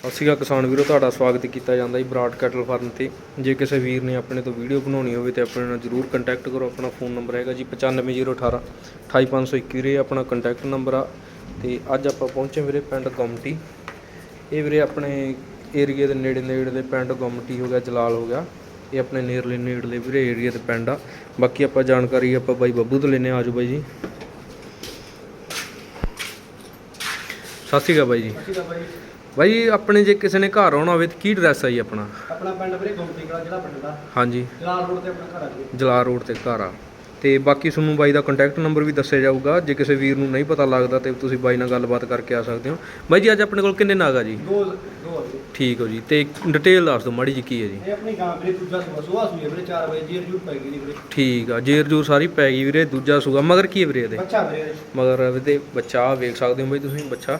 ਸਤਿ ਸ਼੍ਰੀ ਅਕਾਲ ਕਿਸਾਨ ਵੀਰੋ, ਤੁਹਾਡਾ ਸਵਾਗਤ ਕੀਤਾ ਜਾਂਦਾ ਜੀ ਬਰਾਡ ਕੈਟਲ ਫਾਰਮ ਤੇ। ਜੇ ਕਿਸੇ ਵੀਰ ਨੇ ਆਪਣੇ ਤੋਂ ਵੀਡੀਓ ਬਣਾਉਣੀ ਹੋਵੇ ਤੇ ਆਪਣੇ ਨਾਲ ਜਰੂਰ ਕੰਟੈਕਟ ਕਰੋ, ਆਪਣਾ ਫੋਨ ਨੰਬਰ ਹੈਗਾ ਜੀ 95018 28521 ਵੀਰੇ, ਆਪਣਾ ਕੰਟੈਕਟ ਨੰਬਰ ਆ। ਤੇ ਅੱਜ ਆਪਾਂ ਪਹੁੰਚੇ ਵੀਰੇ ਪਿੰਡ ਗੁੰਮਟੀ। ਇਹ ਵੀਰੇ ਆਪਣੇ ਏਰੀਆ ਦੇ ਨੇੜੇ ਨੇੜੇ ਦੇ ਪਿੰਡ ਗੁੰਮਟੀ ਹੋ ਗਿਆ, ਜਲਾਲ ਹੋ ਗਿਆ। ਇਹ ਆਪਣੇ ਨੇੜਲੇ ਨੇੜਲੇ ਵੀਰੇ ਏਰੀਆ ਦੇ ਪਿੰਡ ਆ। ਬਾਕੀ ਆਪਾਂ ਜਾਣਕਾਰੀ ਆਪਾਂ ਬਾਈ ਬੱਬੂ ਤੋਂ ਲੈਨੇ ਆਜੋ ਬਾਈ ਜੀ। ਸਤਿ ਸ਼੍ਰੀ ਅਕਾਲ ਬਾਈ ਜੀ। ਠੀਕ ਆ ਬਾਈ। ਬਾਈ ਆਪਣੇ ਜੇ ਕਿਸੇ ਨੇ ਘਰ ਆਉਣਾ ਹੋਵੇ ਤਾਂ ਕੀ ਐਡਰੈਸ ਆ ਜੀ ਆਪਣਾ? ਆਪਣਾ ਪਿੰਡ ਵੀਰੇ ਗੁੰਮਟੀ ਕਲਾ ਜਿਹੜਾ ਪਿੰਡ ਦਾ। ਹਾਂਜੀ। ਜਲਾਲ ਰੋਡ ਤੇ ਆਪਣਾ ਘਰ ਆ ਜੀ ਜਲਾਰ ਰੋਡ ਤੇ ਘਰ ਆ। ਤੇ ਬਾਕੀ ਤੁਹਾਨੂੰ ਬਾਈ ਦਾ ਕੰਟੈਕਟ ਨੰਬਰ ਵੀ ਦੱਸਿਆ ਜਾਊਗਾ। ਜੇ ਕਿਸੇ ਵੀਰ ਨੂੰ ਨਹੀਂ ਪਤਾ ਲੱਗਦਾ ਤੇ ਤੁਸੀਂ ਬਾਈ ਨਾਲ ਗੱਲਬਾਤ ਕਰਕੇ ਆ ਸਕਦੇ ਹੋ। ਬਾਈ ਜੀ ਅੱਜ ਆਪਣੇ ਕੋਲ ਕਿੰਨੇ ਨਾਗ ਆ ਜੀ? ਦੋ ਦੋ ਆ ਵੀਰੇ। ਠੀਕ ਹੋ ਜੀ। ਤੇ ਡਿਟੇਲ ਦੱਸ ਦਿਓ ਮਾੜੀ ਜੀ ਕੀ ਹੈ ਜੀ। ਇਹ ਆਪਣੀ ਗਾਂ ਵੀਰੇ ਦੂਜਾ ਸੁਬਾ ਸੁਬਾ ਸੂਏ ਵੀਰੇ 4 ਵਜੇ ਜੀਰ ਜੂਰ ਪੈ ਗਈ ਜੀ ਵੀਰੇ। ਠੀਕ ਆ ਜੇਰ ਜੂਰ ਸਾਰੀ ਪੈ ਗਈ ਵੀਰੇ ਦੂਜਾ ਸੂਗਾ ਮਗਰ ਕੀ ਹੈ ਵੀਰੇ ਇਹਦੇ? ਬੱਚਾ ਵੀਰੇ। ਮਗਰ ਇਹਦੇ ਬੱਚਾ ਵੇਖ ਸਕਦੇ ਹੋ ਬਾਈ ਤੁਸੀਂ ਬੱਚਾ।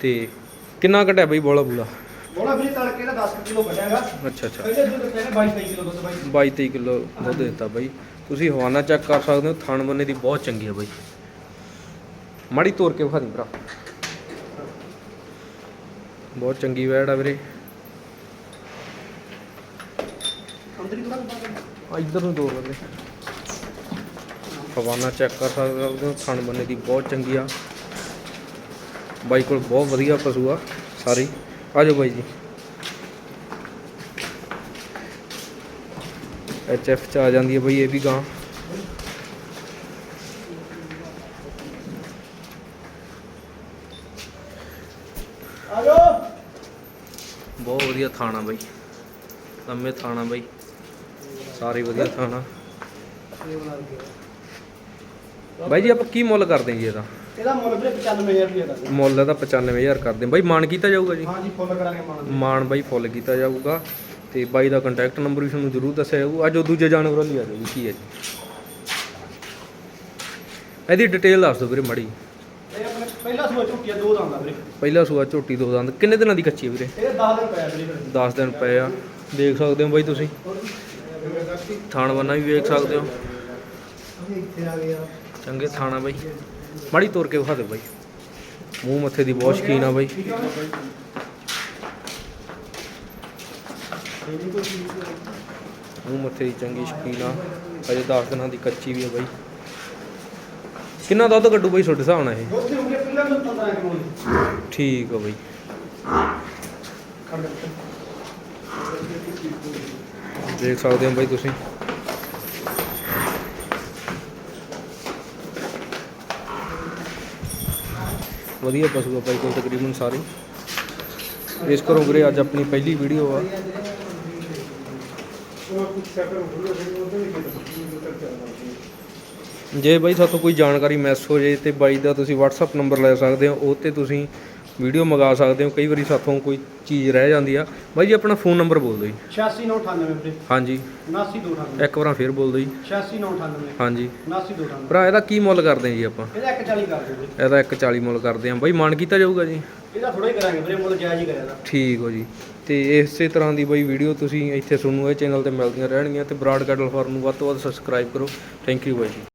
ਤੇ ਕਿੰਨਾ ਘਟਿਆ ਬਾਈ ਬੋਲਾ ਬੂਲਾ? ਬੋਲਾ ਵੀਰੇ ਤੜਕੇ ਦਾ 10 ਕਿਲੋ ਕੱਢਿਆਗਾ ਅੱਛਾ ਅੱਛਾ। ਪਹਿਲੇ ਦੁੱਧ ਕਹਿੰਦੇ 22 23 ਕਿਲੋ ਦੁੱਧ ਬਾਈ। 22 23 ਕਿਲੋ ਦੁੱਧ ਦਿੱਤਾ ਬਾਈ। ਤੁਸੀਂ ਹਵਾਨਾ ਚੈੱਕ ਕਰ ਸਕਦੇ ਹੋ ਥਣ ਬੰਨੇ ਦੀ ਬਹੁਤ ਚੰਗੀ ਹੈ ਬਾਈ। ਮਾੜੀ ਤੋੜ ਕੇ ਵਿਖਾ ਦੀ ਭਰਾ। ਬਹੁਤ ਚੰਗੀ ਵੈੜ ਆ ਵੀਰੇ। ਅੰਦਰ ਹੀ ਇੱਧਰ ਨੂੰ ਤੋੜ ਲੈਂਦੇ ਹਵਾਨਾ ਚੈੱਕ ਕਰ ਸਕਦੇ ਹੋ ਥਣ ਬੰਨੇ ਦੀ ਬਹੁਤ ਚੰਗੀ ਆ। ਬਾਈ ਕੋਲ ਬਹੁਤ ਵਧੀਆ ਪਸ਼ੂ ਆ, ਸਾਰੀ। ਆ ਜਾਓ ਬਾਈ ਜੀ। ਐਚ ਐਫ ਚ ਆ ਜਾਂਦੀ ਹੈ ਬਾਈ, ਇਹ ਵੀ ਗਾਂ। ਆ ਬਹੁਤ ਵਧੀਆ ਥਾਣਾ ਬਾਈ। ਲੰਮੇ ਥਾਣਾ ਬਾਈ। ਸਾਰੇ ਵਧੀਆ ਥਾਣਾ ਬਾਈ ਜੀ ਆਪਾਂ ਕੀ ਮੁੱਲ ਕਰਦੇ ਜੀ ਇਹਦਾ? ਇਹਦਾ ਮੁੱਲ ਵੀਰੇ 95000 ਰੁਪਏ ਦਾ। ਮੁੱਲ ਇਹਦਾ 95000 ਕਰਦੇ ਬਾਈ ਮਾਨ ਕੀਤਾ ਜਾਊਗਾ ਜੀ? ਹਾਂ ਜੀ ਫੁੱਲ ਕਰਾਂਗੇ ਮਾਨ ਮਾਨ ਬਾਈ ਫੁੱਲ ਕੀਤਾ ਜਾਊਗਾ। ਤੇ ਬਾਈ ਦਾ ਕੰਟੈਕਟ ਨੰਬਰ ਵੀ ਤੁਹਾਨੂੰ ਜ਼ਰੂਰ ਦੱਸਿਆ ਜਾਊਗਾ ਅੱਜ ਉਹ ਦੂਜੇ ਜਾਨਵਰਾਂ ਲਈ ਆ ਜਾਓ ਜੀ ਕੀ ਹੈ ਜੀ? ਇਹਦੀ ਡਿਟੇਲ ਦੱਸ ਦਿਓ ਵੀਰੇ ਮੜੀ। ਇਹ ਆਪਣੇ ਪਹਿਲਾ ਸੁਬਾ ਝੁੱਟੀਆ ਦੋ ਦਾ ਆਉਂਦਾ ਵੀਰੇ। ਪਹਿਲਾ ਸੂਆ ਝੋਟੀ ਦੋ ਦੰਦ। ਕਿੰਨੇ ਦਿਨਾਂ ਦੀ ਕੱਚੀ ਹੈ ਵੀਰੇ? ਇਹ 10 ਦਿਨ ਪਿਆ ਵੀਰੇ। 10 ਦਿਨ ਪਏ ਆ। ਦੇਖ ਸਕਦੇ ਹੋ ਬਾਈ ਤੁਸੀਂ। ਥਾਣ ਬੰਨਾ ਵੀ ਵੇਖ ਸਕਦੇ ਹੋ। ਇੱਥੇ ਆ ਗਿਆ ਚੰਗੇ ਥਾਣਾ ਬਾਈ। ਮਾੜੀ ਤੋੜ ਕੇ ਵਿਖਾ ਦਿਓ ਬਾਈ। ਮੂੰਹ ਮੱਥੇ ਦੀ ਬਹੁਤ ਸ਼ਕੀਨ ਆ ਬਾਈ। ਮੂੰਹ ਮੱਥੇ ਦੀ ਚੰਗੀ ਸ਼ਕੀਨ ਆ। ਅਜੇ 10 ਦਿਨਾਂ ਦੀ ਕੱਚੀ ਵੀ ਆ ਬਾਈ। ਕਿੰਨਾ ਦੁੱਧ ਕੱਢੂ ਬਾਈ ਤੁਹਾਡੇ ਹਿਸਾਬ ਨਾਲ ਇਹ? ਉੱਥੇ ਵੀਰੇ ਪਹਿਲਾਂ ਨੂੰ 15 ਕਿਲੋ। ਜੀ ਠੀਕ ਆ ਬਾਈ। ਦੇਖ ਸਕਦੇ ਹੋ ਬਾਈ ਤੁਸੀਂ। ਵਧੀਆ ਪਸ਼ੂ ਆ ਬਾਈ ਕੋਲ ਤਕਰੀਬਨ ਸਾਰੇ। ਇਸ ਕਰੋ ਵੀਰੇ ਅੱਜ ਆਪਣੀ ਪਹਿਲੀ ਵੀਡੀਓ ਆ। ਜੇ ਬਾਈ ਤੁਹਾਤੋਂ ਕੋਈ ਜਾਣਕਾਰੀ ਮਿਸ ਹੋ ਜੇ ਤੇ ਬਾਈ ਦਾ ਤੁਸੀਂ WhatsApp ਨੰਬਰ ਲੈ ਸਕਦੇ ਹੋ, ਉਹ ਤੇ ਤੁਸੀਂ ਵੀਡੀਓ ਮੰਗਾ ਸਕਦੇ ਹੋ ਕਈ ਵਾਰੀ ਸਾਥੋਂ ਕੋਈ ਚੀਜ਼ ਰਹਿ ਜਾਂਦੀ ਆ। ਬਾਈ ਜੀ ਆਪਣਾ ਫੋਨ ਨੰਬਰ ਬੋਲ ਦਿਓ ਜੀ। 86998 ਵੀਰੇ। ਹਾਂਜੀ। 79298 ਇੱਕ ਵਾਰ ਫੇਰ ਬੋਲ ਦਿਓ ਜੀ। 86998 ਹਾਂਜੀ। 79298 ਭਰਾ ਇਹਦਾ ਕੀ ਮੁੱਲ ਕਰਦੇ ਜੀ ਆਪਾਂ? ਇਹਦਾ 140 ਕਰ ਦਿਓ ਵੀਰੇ। ਇਹਦਾ 140 ਮੁੱਲ ਕਰਦੇ ਆ। ਬਾਈ ਮਾਨ ਕੀਤਾ ਜਾਊਗਾ ਜੀ? ਇਹਦਾ ਥੋੜਾ ਹੀ ਕਰਾਂਗੇ ਵੀਰੇ ਮੁੱਲ ਜਾਇਜ਼ ਹੀ ਕਰਿਆ ਠੀਕ ਹੋ ਜੀ। ਤੇ ਇਸੇ ਤਰ੍ਹਾਂ ਦੀ ਬਾਈ ਵੀਡੀਓ ਤੁਸੀਂ ਇੱਥੇ ਤੁਹਾਨੂੰ ਇਹ ਚੈਨਲ ਤੇ ਮਿਲਦੀਆਂ ਰਹਿਣਗੀਆਂ ਤੇ ਬਰਾਡ ਕੈਟਲ ਫਾਰਮ ਨੂੰ ਵੱਧ ਤੋਂ ਵੱਧ ਸਬਸਕ੍ਰਾਈਬ ਕਰੋ। ਥੈਂਕ ਯੂ ਬਾਈ ਜੀ।